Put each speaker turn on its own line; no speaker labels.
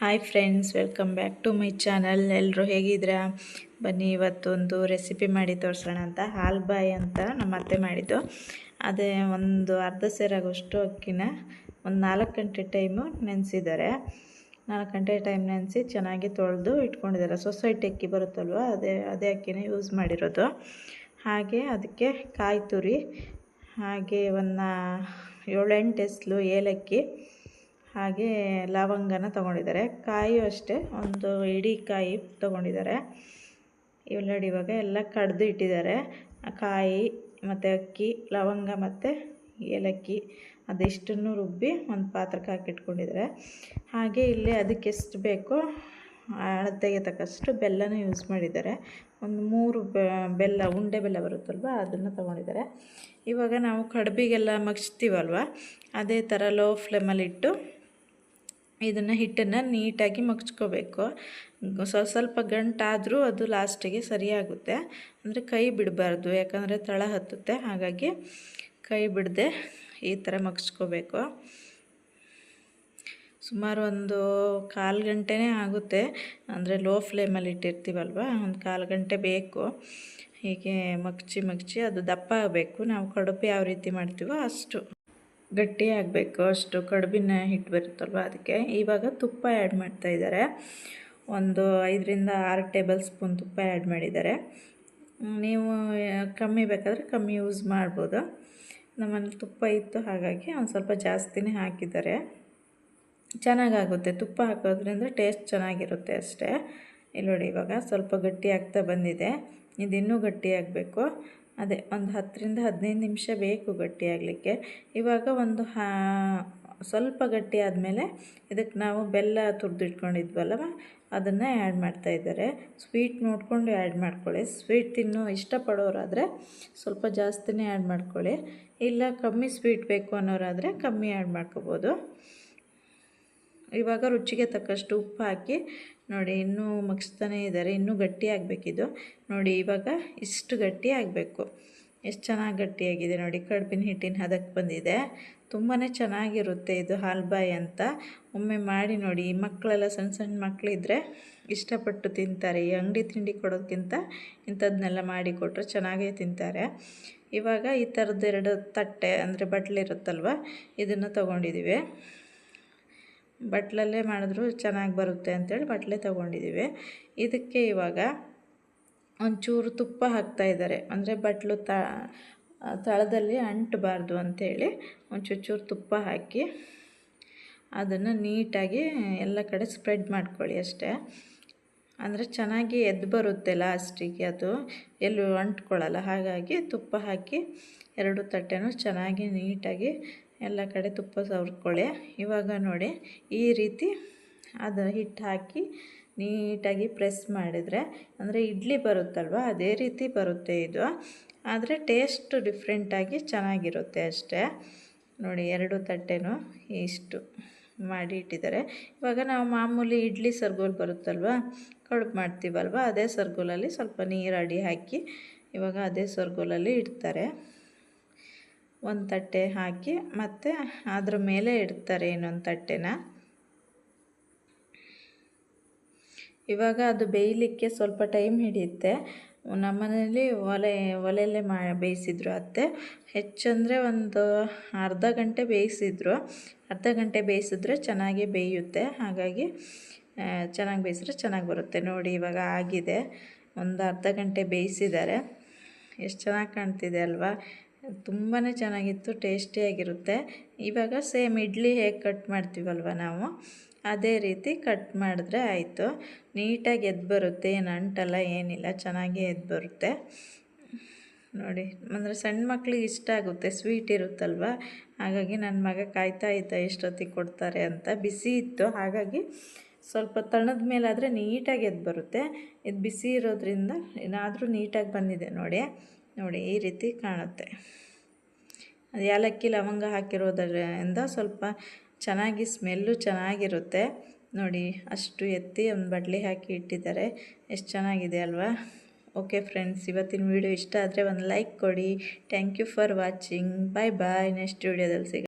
Hi friends welcome back to my channel ಎಲ್ಲರೂ ಹೇಗಿದ್ದೀರಾ ಬನ್ನಿ, ಇವತ್ತೊಂದು ರೆಸಿಪಿ ಮಾಡಿ ತೋರಿಸೋಣ ಅಂತ. ಹಾಲು ಬಾಯಿ ಅಂತ ನಮ್ಮ ಅತ್ತೆ ಮಾಡಿದ್ದು. ಅದೇ ಒಂದು ಅರ್ಧ ಸೇರಾಗೋಷ್ಟು ಅಕ್ಕಿನ ಒಂದು ನಾಲ್ಕು ಗಂಟೆ ಟೈಮು ನೆನೆಸಿದ್ದಾರೆ. ನಾಲ್ಕು ಗಂಟೆ ಟೈಮ್ ನೆನೆಸಿ ಚೆನ್ನಾಗಿ ತೊಳೆದು ಇಟ್ಕೊಂಡಿದ್ದಾರೆ. ಸೊಸೈಟಿ ಅಕ್ಕಿ ಬರುತ್ತಲ್ವ? ಅದೇ ಅದೇ ಅಕ್ಕಿನ ಯೂಸ್ ಮಾಡಿರೋದು. ಹಾಗೆ ಅದಕ್ಕೆ ಕಾಯಿ ತುರಿ, ಹಾಗೆ ಒಂದು ಏಳೆಂಟು ಎಸ್ಲು ಏಲಕ್ಕಿ ಹಾಗೆ ಲವಂಗನ ತೊಗೊಂಡಿದ್ದಾರೆ. ಕಾಯಿ ಅಷ್ಟೇ, ಒಂದು ಇಡೀ ಕಾಯಿ ತೊಗೊಂಡಿದ್ದಾರೆ. ಇವೆಲ್ಲಡಿ ಇವಾಗ ಎಲ್ಲ ಕಡ್ದು ಇಟ್ಟಿದ್ದಾರೆ. ಕಾಯಿ ಮತ್ತು ಅಕ್ಕಿ, ಲವಂಗ ಮತ್ತು ಏಲಕ್ಕಿ ಅದೆಷ್ಟನ್ನು ರುಬ್ಬಿ ಒಂದು ಪಾತ್ರಕ್ಕೆ ಹಾಕಿಟ್ಕೊಂಡಿದ್ದಾರೆ ಹಾಗೆ ಇಲ್ಲಿ ಅದಕ್ಕೆ ಎಷ್ಟು ಬೇಕೋ ಅಳತೆಗೆ ತಕ್ಕಷ್ಟು ಬೆಲ್ಲನೂ ಯೂಸ್ ಮಾಡಿದ್ದಾರೆ. ಒಂದು ಮೂರು ಬೆಲ್ಲ, ಉಂಡೆ ಬೆಲ್ಲ ಬರುತ್ತಲ್ವ, ಅದನ್ನು ತೊಗೊಂಡಿದ್ದಾರೆ. ಇವಾಗ ನಾವು ಕಡುಬಿಗೆಲ್ಲ ಮಗ್ಸ್ತೀವಲ್ವ, ಅದೇ ಥರ ಲೋ ಫ್ಲೇಮಲ್ಲಿಟ್ಟು ಇದನ್ನು ಹಿಟ್ಟನ್ನು ನೀಟಾಗಿ ಮಗ್ಚ್ಕೋಬೇಕು. ಸ್ವಲ್ಪ ಸ್ವಲ್ಪ ಗಂಟಾದರೂ ಅದು ಲಾಸ್ಟಿಗೆ ಸರಿಯಾಗುತ್ತೆ. ಅಂದರೆ ಕೈ ಬಿಡಬಾರ್ದು, ಯಾಕಂದರೆ ತಳ ಹತ್ತುತ್ತೆ. ಹಾಗಾಗಿ ಕೈ ಬಿಡದೆ ಈ ಥರ ಮಗ್ಚ್ಕೋಬೇಕು. ಸುಮಾರು ಒಂದು ಕಾಲು ಗಂಟೆನೇ ಆಗುತ್ತೆ. ಅಂದರೆ ಲೋ ಫ್ಲೇಮಲ್ಲಿ ಇಟ್ಟಿರ್ತೀವಲ್ವ, ಒಂದು ಕಾಲು ಗಂಟೆ ಬೇಕು. ಹೀಗೆ ಮಗ್ಚಿ ಮಗ್ಚಿ ಅದು ದಪ್ಪ ಆಗಬೇಕು. ನಾವು ಕಡುಪು ಯಾವ ರೀತಿ ಮಾಡ್ತೀವೋ ಅಷ್ಟು. ಗಟ್ಟಿ ಆಗಬೇಕು ಅಷ್ಟು ಕಡುಬಿನ ಹಿಟ್ಟು ಬರುತ್ತಲ್ವ ಅದಕ್ಕೆ. ಇವಾಗ ತುಪ್ಪ ಆ್ಯಡ್ ಮಾಡ್ತಾಯಿದ್ದಾರೆ ಒಂದು ಐದರಿಂದ ಆರು ಟೇಬಲ್ ಸ್ಪೂನ್ ತುಪ್ಪ ಆ್ಯಡ್ ಮಾಡಿದ್ದಾರೆ. ನೀವು, ಕಮ್ಮಿ ಬೇಕಾದರೆ ಕಮ್ಮಿ ಯೂಸ್ ಮಾಡ್ಬೋದು. ನಮ್ಮಲ್ಲಿ ತುಪ್ಪ ಇತ್ತು ಹಾಗಾಗಿ ಒಂದು ಸ್ವಲ್ಪ ಜಾಸ್ತಿನೇ ಹಾಕಿದ್ದಾರೆ. ಚೆನ್ನಾಗಾಗುತ್ತೆ. ತುಪ್ಪ ಹಾಕೋದ್ರಿಂದ ಟೇಸ್ಟ್ ಚೆನ್ನಾಗಿರುತ್ತೆ ಅಷ್ಟೇ. ಇಲ್ಲಿ ನೋಡಿ ಇವಾಗ ಸ್ವಲ್ಪ ಗಟ್ಟಿ ಆಗ್ತಾ ಬಂದಿದೆ. ಇದು ಗಟ್ಟಿಯಾಗಬೇಕು. ಅದೇ ಒಂದು ಹತ್ತರಿಂದ ಹದಿನೈದು ನಿಮಿಷ ಬೇಕು ಗಟ್ಟಿಯಾಗಲಿಕ್ಕೆ ಇವಾಗ ಒಂದು ಹಾ, ಸ್ವಲ್ಪ ಗಟ್ಟಿ ಆದಮೇಲೆ ಇದಕ್ಕೆ ನಾವು ಬೆಲ್ಲ ತುರಿದಿಟ್ಕೊಂಡಿದ್ವಲ್ಲವ ಅದನ್ನು ಆ್ಯಡ್ ಮಾಡ್ತಾ ಇದ್ದಾರೆ. ಸ್ವೀಟ್ ನೋಡಿಕೊಂಡು ಆ್ಯಡ್ ಮಾಡ್ಕೊಳ್ಳಿ. ಸ್ವೀಟ್ ತಿನ್ನು, ಇಷ್ಟಪಡೋರಾದರೆ ಸ್ವಲ್ಪ ಜಾಸ್ತಿನೇ ಆ್ಯಡ್ ಮಾಡ್ಕೊಳ್ಳಿ. ಇಲ್ಲ ಕಮ್ಮಿ ಸ್ವೀಟ್ ಬೇಕು ಅನ್ನೋರಾದರೆ ಕಮ್ಮಿ ಆ್ಯಡ್ ಮಾಡ್ಕೋಬೋದು. ಇವಾಗ ರುಚಿಗೆ ತಕ್ಕಷ್ಟು ಉಪ್ಪು ಹಾಕಿ ನೋಡಿ ಇನ್ನೂ ಮಗ್ಸ್ತಾನೇ ಇದ್ದಾರೆ, ಇನ್ನೂ ಗಟ್ಟಿ ಆಗಬೇಕಿದು. ನೋಡಿ ಇವಾಗ ಇಷ್ಟು ಗಟ್ಟಿ ಆಗಬೇಕು. ಎಷ್ಟು ಚೆನ್ನಾಗಿ ಗಟ್ಟಿಯಾಗಿದೆ ನೋಡಿ, ಕಡುಬಿನ ಹಿಟ್ಟಿನ ಹದಕ್ಕೆ ಬಂದಿದೆ. ತುಂಬಾ ಚೆನ್ನಾಗಿರುತ್ತೆ ಇದು ಹಾಲ್ಬಾಯಿ ಅಂತ. ಒಮ್ಮೆ ಮಾಡಿ ನೋಡಿ ಮಕ್ಕಳೆಲ್ಲ ಸಣ್ಣ ಸಣ್ಣ ಮಕ್ಕಳಿದ್ರೆ ಇಷ್ಟಪಟ್ಟು ತಿಂತಾರೆ. ಈ ಅಂಗಡಿ ತಿಂಡಿ ಕೊಡೋದಕ್ಕಿಂತ ಇಂಥದ್ದನ್ನೆಲ್ಲ ಮಾಡಿ ಕೊಟ್ಟರೆ ಚೆನ್ನಾಗೇ ತಿಂತಾರೆ. ಇವಾಗ ಈ ಥರದ್ದೆರಡು ತಟ್ಟೆ ಅಂದರೆ ಬಟ್ಲಿರುತ್ತಲ್ವ, ಇದನ್ನು ತೊಗೊಂಡಿದ್ದೀವಿ ಬಟ್ಲಲ್ಲೇ ಮಾಡಿದ್ರು ಚೆನ್ನಾಗಿ ಬರುತ್ತೆ ಅಂತೇಳಿ ಬಟ್ಲೆ ತೊಗೊಂಡಿದ್ದೀವಿ. ಇದಕ್ಕೆ ಇವಾಗ ಒಂಚೂರು ತುಪ್ಪ ಹಾಕ್ತಾ ಇದ್ದಾರೆ. ಅಂದರೆ ಬಟ್ಲು ತಳದಲ್ಲಿ ಅಂಟಬಾರ್ದು ಅಂಥೇಳಿ ಒಂಚೂರು ಚೂರು ತುಪ್ಪ ಹಾಕಿ ಅದನ್ನು ನೀಟಾಗಿ ಎಲ್ಲ ಕಡೆ ಸ್ಪ್ರೆಡ್ ಮಾಡ್ಕೊಳ್ಳಿ ಅಷ್ಟೇ. ಅಂದರೆ ಚೆನ್ನಾಗಿ ಎದ್ದು ಬರುತ್ತೆ ಲಾಸ್ಟಿಗೆ ಅದು. ಎಲ್ಲೂ ಅಂಟ್ಕೊಳ್ಳಲ್ಲ. ಹಾಗಾಗಿ ತುಪ್ಪ ಹಾಕಿ ಎರಡು ತಟ್ಟೆನೂ ಚೆನ್ನಾಗಿ ನೀಟಾಗಿ ಎಲ್ಲ ಕಡೆ ತುಪ್ಪ ಸವರ್ಕೊಳ್ಳಿ. ಇವಾಗ ನೋಡಿ, ಈ ರೀತಿ ಅದು ಹಿಟ್ಟು ಹಾಕಿ ನೀಟಾಗಿ ಪ್ರೆಸ್ ಮಾಡಿದರೆ, ಅಂದರೆ ಇಡ್ಲಿ ಬರುತ್ತಲ್ವ, ಅದೇ ರೀತಿ ಬರುತ್ತೆ ಇದು. ಆದರೆ ಟೇಸ್ಟ್ ಡಿಫ್ರೆಂಟಾಗಿ ಚೆನ್ನಾಗಿರುತ್ತೆ ಅಷ್ಟೇ. ನೋಡಿ, ಎರಡು ತಟ್ಟೆನೂ ಇಷ್ಟು ಮಾಡಿ ಇಟ್ಟಿದ್ದಾರೆ. ಇವಾಗ ನಾವು ಮಾಮೂಲಿ ಇಡ್ಲಿ ಸರ್ಗೋಲ್ ಬರುತ್ತಲ್ವ ಕಡುಬು ಮಾಡ್ತೀವಲ್ವ, ಅದೇ ಸರ್ಗೋಲಲ್ಲಿ ಸ್ವಲ್ಪ ನೀರು ಅಡಿ ಹಾಕಿ ಇವಾಗ ಅದೇ ಸರ್ಗೋಲಲ್ಲಿ ಇಡ್ತಾರೆ. ಒಂದು ತಟ್ಟೆ ಹಾಕಿ ಮತ್ತೆ ಅದ್ರ ಮೇಲೆ ಇಡ್ತಾರೆ ಇನ್ನೊಂದು ತಟ್ಟೆನ. ಇವಾಗ ಅದು ಬೇಯಲಿಕ್ಕೆ ಸ್ವಲ್ಪ ಟೈಮ್ ಹಿಡಿಯುತ್ತೆ. ನಮ್ಮನೇಲಿ ಒಲೆ, ಒಲೆಯಲ್ಲೇ ಮಾ, ಬೇಯಿಸಿದ್ರು ಅತ್ತೆ. ಹೆಚ್ಚಂದರೆ ಒಂದು ಅರ್ಧ ಗಂಟೆ ಬೇಯಿಸಿದ್ರು. ಅರ್ಧ ಗಂಟೆ ಬೇಯಿಸಿದ್ರೆ ಚೆನ್ನಾಗಿ ಬೇಯುತ್ತೆ. ಹಾಗಾಗಿ ಚೆನ್ನಾಗಿ ಬೇಯಿಸಿದ್ರೆ ಚೆನ್ನಾಗಿ ಬರುತ್ತೆ. ನೋಡಿ, ಇವಾಗ ಆಗಿದೆ. ಒಂದು ಅರ್ಧ ಗಂಟೆ ಬೇಯಿಸಿದ್ದಾರೆ. ಎಷ್ಟು ಚೆನ್ನಾಗಿ ಕಾಣ್ತಿದೆ ಅಲ್ವಾ? ತುಂಬಾ ಚೆನ್ನಾಗಿತ್ತು ಟೇಸ್ಟಿಯಾಗಿರುತ್ತೆ ಇವಾಗ ಸೇಮ್ ಇಡ್ಲಿ ಹೇಗೆ ಕಟ್ ಮಾಡ್ತೀವಲ್ವ ನಾವು? ಅದೇ ರೀತಿ ಕಟ್ ಮಾಡಿದ್ರೆ ಆಯಿತು. ನೀಟಾಗಿ ಎದ್ದು ಬರುತ್ತೆ, ಏನು ಅಂಟಲ್ಲ, ಏನಿಲ್ಲ, ಚೆನ್ನಾಗಿ ಎದ್ದು ಬರುತ್ತೆ. ನೋಡಿ, ಅಂದರೆ ಸಣ್ಣ ಮಕ್ಳಿಗೆ ಇಷ್ಟ ಆಗುತ್ತೆ ಸ್ವೀಟ್ ಇರುತ್ತಲ್ವ? ಹಾಗಾಗಿ ನನ್ನ ಮಗ ಕಾಯ್ತಾ ಇದ್ದ ಎಷ್ಟೊತ್ತಿಗೆ ಕೊಡ್ತಾರೆ ಅಂತ. ಬಿಸಿ ಇತ್ತು, ಹಾಗಾಗಿ ಸ್ವಲ್ಪ ತಣ್ಣದ ಮೇಲಾದರೆ ನೀಟಾಗಿ ಎದ್ದು ಬರುತ್ತೆ. ಇದು ಬಿಸಿ ಇರೋದ್ರಿಂದ ಏನಾದರೂ ನೀಟಾಗಿ ಬಂದಿದೆ, ನೋಡಿ. ನೋಡಿ ಈ ರೀತಿ ಕಾಣುತ್ತೆ. ಅದು ಏಲಕ್ಕಿ ಲವಂಗ ಹಾಕಿರೋದರಿಂದ ಸ್ವಲ್ಪ ಚೆನ್ನಾಗಿ ಸ್ಮೆಲ್ಲು ಚೆನ್ನಾಗಿರುತ್ತೆ. ನೋಡಿ ಅಷ್ಟು ಎತ್ತಿ ಒಂದು ಬಡ್ಲಿ ಹಾಕಿ ಇಟ್ಟಿದ್ದಾರೆ. ಎಷ್ಟು ಚೆನ್ನಾಗಿದೆ ಅಲ್ವಾ? ಓಕೆ ಫ್ರೆಂಡ್ಸ್, ಇವತ್ತಿನ ವಿಡಿಯೋ ಇಷ್ಟ ಆದರೆ ಒಂದು ಲೈಕ್ ಕೊಡಿ. Thank you for watching. Bye bye. Next ವೀಡಿಯೋದಲ್ಲಿ ಸಿಗ